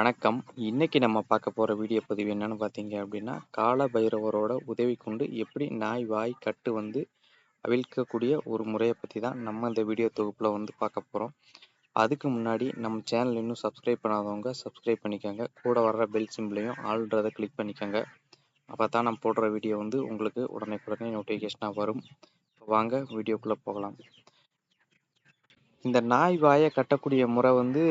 வணக்கம். இன்னைக்கு நம்ம பார்க்க போகிற வீடியோ பதிவு என்னன்னு பார்த்தீங்க அப்படின்னா கால பைரவரோட உதவி கொண்டு எப்படி நாய் வாய் கட்டு வந்து அவிழ்க்கக்கூடிய ஒரு முறையை பற்றி தான் நம்ம இந்த வீடியோ தொகுப்பில் வந்து பார்க்க போகிறோம் அதுக்கு முன்னாடி நம்ம சேனல் இன்னும் சப்ஸ்கிரைப் பண்ணாதவங்க சப்ஸ்கிரைப் பண்ணிக்கோங்க. கூட வர்ற பெல் சிம்பிளையும் ஆல்ன்றதை கிளிக் பண்ணிக்கோங்க. அப்போ தான் நம்ம போடுற வீடியோ வந்து உங்களுக்கு உடனே உடனே நோட்டிஃபிகேஷனாக வரும். வாங்க வீடியோக்குள்ளே போகலாம். இந்த நாய் வாயை கட்டக்கூடிய முறை வந்து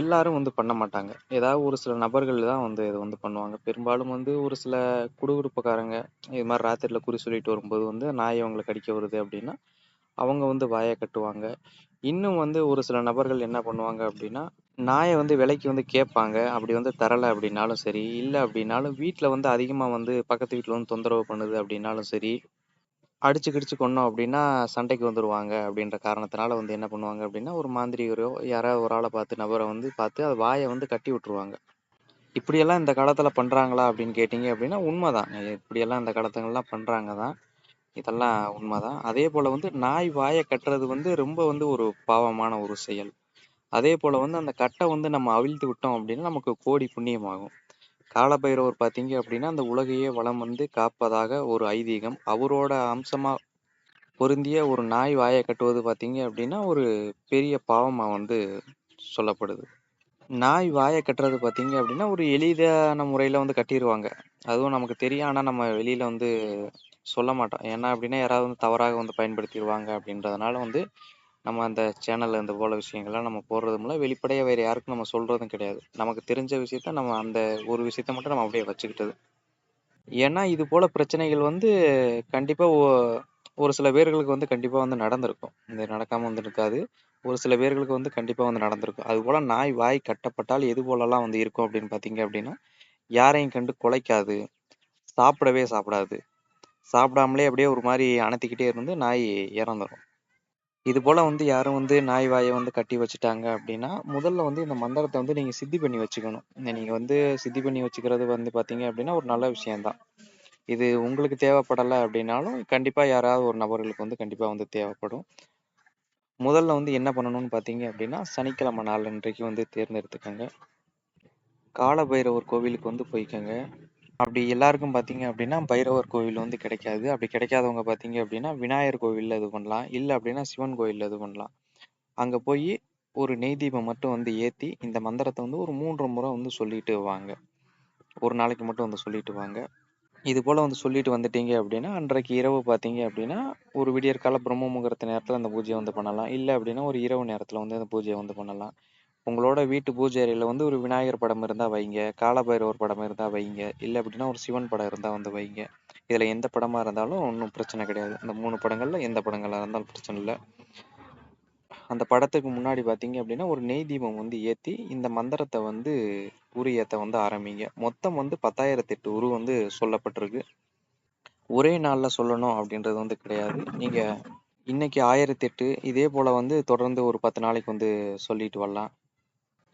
எல்லாரும் வந்து பண்ண மாட்டாங்க. ஏதாவது ஒரு சில நபர்கள் தான் வந்து இதை வந்து பண்ணுவாங்க. பெரும்பாலும் வந்து ஒரு சில குடுகுடுப்புக்காரங்க இது மாதிரி ராத்திரியில் குறி சொல்லிட்டு வரும்போது வந்து நாய் அவங்களை கடிக்க வருது அப்படின்னா அவங்க வந்து வாயை கட்டுவாங்க. இன்னும் வந்து ஒரு சில நபர்கள் என்ன பண்ணுவாங்க அப்படின்னா நாயை வந்து விலைக்கு வந்து கேட்பாங்க. அப்படி வந்து தரலை அப்படின்னாலும் சரி இல்லை அப்படின்னாலும் வீட்டில் வந்து அதிகமாக வந்து பக்கத்து வீட்டில் வந்து தொந்தரவு பண்ணுது அப்படின்னாலும் சரி அடிச்சு கிடிச்சு கொன்னோம் அப்படின்னா சண்டைக்கு வந்துடுவாங்க அப்படின்ற காரணத்தினால வந்து என்ன பண்ணுவாங்க அப்படின்னா ஒரு மாந்திரிகரோ யாராவது ஒரு ஆளை பார்த்து நபரை வந்து பார்த்து அது வாயை வந்து கட்டி விட்டுருவாங்க. இப்படியெல்லாம் இந்த காலத்தில் பண்ணுறாங்களா அப்படின்னு கேட்டிங்க அப்படின்னா உண்மைதான். இப்படியெல்லாம் இந்த காலத்துங்கள்லாம் பண்ணுறாங்க தான். இதெல்லாம் உண்மைதான். அதே போல் வந்து நாய் வாயை கட்டுறது வந்து ரொம்ப வந்து ஒரு பாவமான ஒரு செயல். அதே போல் வந்து அந்த கட்டை வந்து நம்ம அவிழ்த்து விட்டோம் அப்படின்னா நமக்கு கோடி புண்ணியமாகும். காலபைரவர் பார்த்தீங்க அப்படின்னா அந்த உலகையே வளம் வந்து காப்பதாக ஒரு ஐதீகம். அவரோட அம்சமா பொருந்திய ஒரு நாய் வாயை கட்டுவது பார்த்தீங்க அப்படின்னா ஒரு பெரிய பாவமாக வந்து சொல்லப்படுது. நாய் வாயை கட்டுறது பார்த்தீங்க அப்படின்னா ஒரு எளிதான முறையில் வந்து கட்டிடுவாங்க அதுவும் நமக்கு தெரியும். ஆனால் நம்ம வெளியில் வந்து சொல்ல மாட்டோம். ஏன்னா அப்படின்னா யாராவது வந்து தவறாக வந்து பயன்படுத்திடுவாங்க அப்படின்றதுனால வந்து நம்ம அந்த சேனலில் இந்த போல விஷயங்கள்லாம் நம்ம போடுறதும் இல்லை வெளிப்படையாக வேறு யாருக்கும் நம்ம சொல்கிறதும் கிடையாது. நமக்கு தெரிஞ்ச விஷயத்த நம்ம அந்த ஒரு விஷயத்த மட்டும் நம்ம அப்படியே வச்சுக்கிட்டது. ஏன்னா இது போல பிரச்சனைகள் வந்து கண்டிப்பாக ஒரு சில பேர்களுக்கு வந்து கண்டிப்பாக வந்து நடந்திருக்கும். இந்த நடக்காமல் வந்து இருக்காது. ஒரு சில பேர்களுக்கு வந்து கண்டிப்பாக வந்து நடந்திருக்கும். அது போல் நாய் வாய் கட்டப்பட்டால் எது போலலாம் வந்து இருக்கும் அப்படின்னு பார்த்தீங்க அப்படின்னா யாரையும் கண்டு குலைக்காது. சாப்பிடவே சாப்பிடாது. சாப்பிடாமலே அப்படியே ஒரு மாதிரி அணைத்திக்கிட்டே இருந்து நாய் இறந்துடும் இது போல வந்து யாரும் வந்து நாய் வாயை வந்து கட்டி வச்சுட்டாங்க அப்படின்னா முதல்ல வந்து இந்த மந்திரத்தை வந்து நீங்க சித்தி பண்ணி வச்சுக்கணும். நீங்க வந்து சித்தி பண்ணி வச்சுக்கிறது வந்து பாத்தீங்க அப்படின்னா ஒரு நல்ல விஷயம்தான். இது உங்களுக்கு தேவைப்படலை அப்படின்னாலும் கண்டிப்பா யாராவது ஒரு நபர்களுக்கு வந்து கண்டிப்பா வந்து தேவைப்படும். முதல்ல வந்து என்ன பண்ணணும்னு பாத்தீங்க அப்படின்னா சனிக்கிழமை நாள் இன்றைக்கு வந்து தேர்ந்தெடுத்துக்கோங்க. கால பைரவர் கோவிலுக்கு வந்து போய்க்கோங்க. அப்படி எல்லாருக்கும் பார்த்தீங்க அப்படின்னா பைரவர் கோவில் வந்து கிடைக்காது. அப்படி கிடைக்காதவங்க பார்த்தீங்க அப்படின்னா விநாயகர் கோவிலில் இது பண்ணலாம். இல்லை அப்படின்னா சிவன் கோவிலில் இது பண்ணலாம். அங்கே போய் ஒரு நெய் தீபம் மட்டும் வந்து ஏற்றி இந்த மந்திரத்தை வந்து ஒரு மூன்று முறை வந்து சொல்லிட்டு வாங்க. ஒரு நாளைக்கு மட்டும் வந்து சொல்லிட்டு வாங்க. இது போல் வந்து சொல்லிட்டு வந்துட்டீங்க அப்படின்னா அன்றைக்கு இரவு பார்த்தீங்க அப்படின்னா ஒரு விடியற்கால பிரம்ம முகூர்த்த நேரத்தில் அந்த பூஜையை வந்து பண்ணலாம். இல்லை அப்படின்னா ஒரு இரவு நேரத்தில் வந்து அந்த பூஜையை வந்து பண்ணலாம். உங்களோட வீட்டு பூஜை அறையில் வந்து ஒரு விநாயகர் படம் இருந்தால் வைங்க காலபைரவர் படம் இருந்தால் வைங்க இல்லை அப்படின்னா ஒரு சிவன் படம் இருந்தால் வந்து வைங்க. இதில் எந்த படமாக இருந்தாலும் ஒன்றும் பிரச்சனை கிடையாது. அந்த மூணு படங்களில் எந்த படங்களாக இருந்தாலும் பிரச்சனை இல்லை. அந்த படத்துக்கு முன்னாடி பார்த்தீங்க அப்படின்னா ஒரு நெய் தீபம் வந்து ஏற்றி இந்த மந்திரத்தை வந்து உரு ஏற்ற வந்து ஆரம்பிங்க. மொத்தம் வந்து பத்தாயிரத்தி எட்டு உரு வந்து சொல்லப்பட்டிருக்கு. ஒரே நாளில் சொல்லணும் அப்படின்றது வந்து கிடையாது. நீங்கள் இன்னைக்கு ஆயிரத்தி எட்டு இதே போல் வந்து தொடர்ந்து ஒரு பத்து நாளைக்கு வந்து சொல்லிட்டு வரலாம்.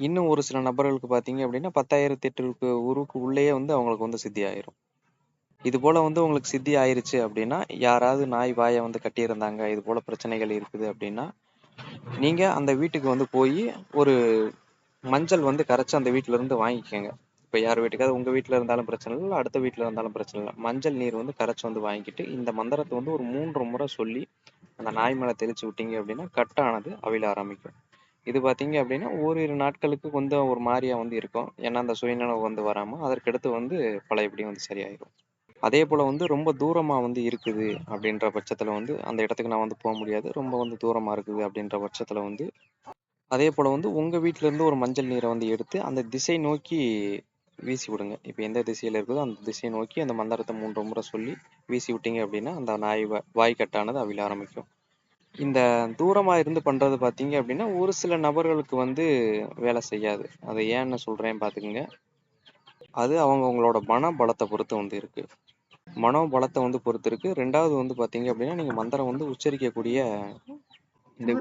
இன்னும் ஒரு சில நபர்களுக்கு பார்த்தீங்க அப்படின்னா பத்தாயிரத்தி எட்டு ஊருக்கு உள்ளேயே வந்து அவங்களுக்கு வந்து சித்தி ஆயிரும். இது போல வந்து உங்களுக்கு சித்தி ஆயிருச்சு அப்படின்னா யாராவது நாய் வாயை வந்து கட்டியிருந்தாங்க இது போல பிரச்சனைகள் இருக்குது அப்படின்னா நீங்க அந்த வீட்டுக்கு வந்து போய் ஒரு மஞ்சள் வந்து கரைச்சு அந்த வீட்டுல இருந்து வாங்கிக்கோங்க. இப்போ யார் வீட்டுக்காவது உங்க வீட்டுல இருந்தாலும் பிரச்சனை இல்லை அடுத்த வீட்டுல இருந்தாலும் பிரச்சனை இல்லை. மஞ்சள் நீர் வந்து கரைச்சு வந்து வாங்கிட்டு இந்த மந்திரத்தை வந்து ஒரு மூன்று முறை சொல்லி அந்த நாய் மேல தெளிச்சு விட்டீங்க அப்படின்னா கட்டானது அவிழ ஆரம்பிக்கும். இது பார்த்தீங்க அப்படின்னா ஓரிரு நாட்களுக்கு கொஞ்சம் ஒரு மாதிரியாக வந்து இருக்கும். ஏன்னா அந்த சுயநனவு வந்து வராமல் அதற்கடுத்து வந்து பழையபடி வந்து சரியாயிடும் அதே போல் வந்து ரொம்ப தூரமாக வந்து இருக்குது அப்படின்ற பட்சத்தில் வந்து அந்த இடத்துக்கு நான் வந்து போக முடியாது. ரொம்ப வந்து தூரமாக இருக்குது அப்படின்ற பட்சத்தில் வந்து அதே போல் வந்து உங்கள் வீட்டிலேருந்து ஒரு மஞ்சள் நீரை வந்து எடுத்து அந்த திசை நோக்கி வீசி விடுங்க. இப்போ எந்த திசையில் இருக்குதோ அந்த திசையை நோக்கி அந்த மந்திரத்தை மூன்று முறை சொல்லி வீசி விட்டீங்க அப்படின்னா அந்த நாய் வாய் கட்டானது அவிழ ஆரம்பிக்கும். இந்த தூரமாக இருந்து பண்ணுறது பார்த்தீங்க அப்படின்னா, ஒரு சில நபர்களுக்கு வந்து வேலை செய்யாது. அதை ஏன்னு சொல்கிறேன் பார்த்துக்கோங்க அது அவங்கவங்களோட மன பலத்தை பொறுத்து வந்து இருக்குது மனோ பலத்தை வந்து பொறுத்து இருக்குது ரெண்டாவது வந்து பார்த்தீங்க அப்படின்னா, நீங்கள் மந்திரம் வந்து உச்சரிக்கக்கூடிய இந்த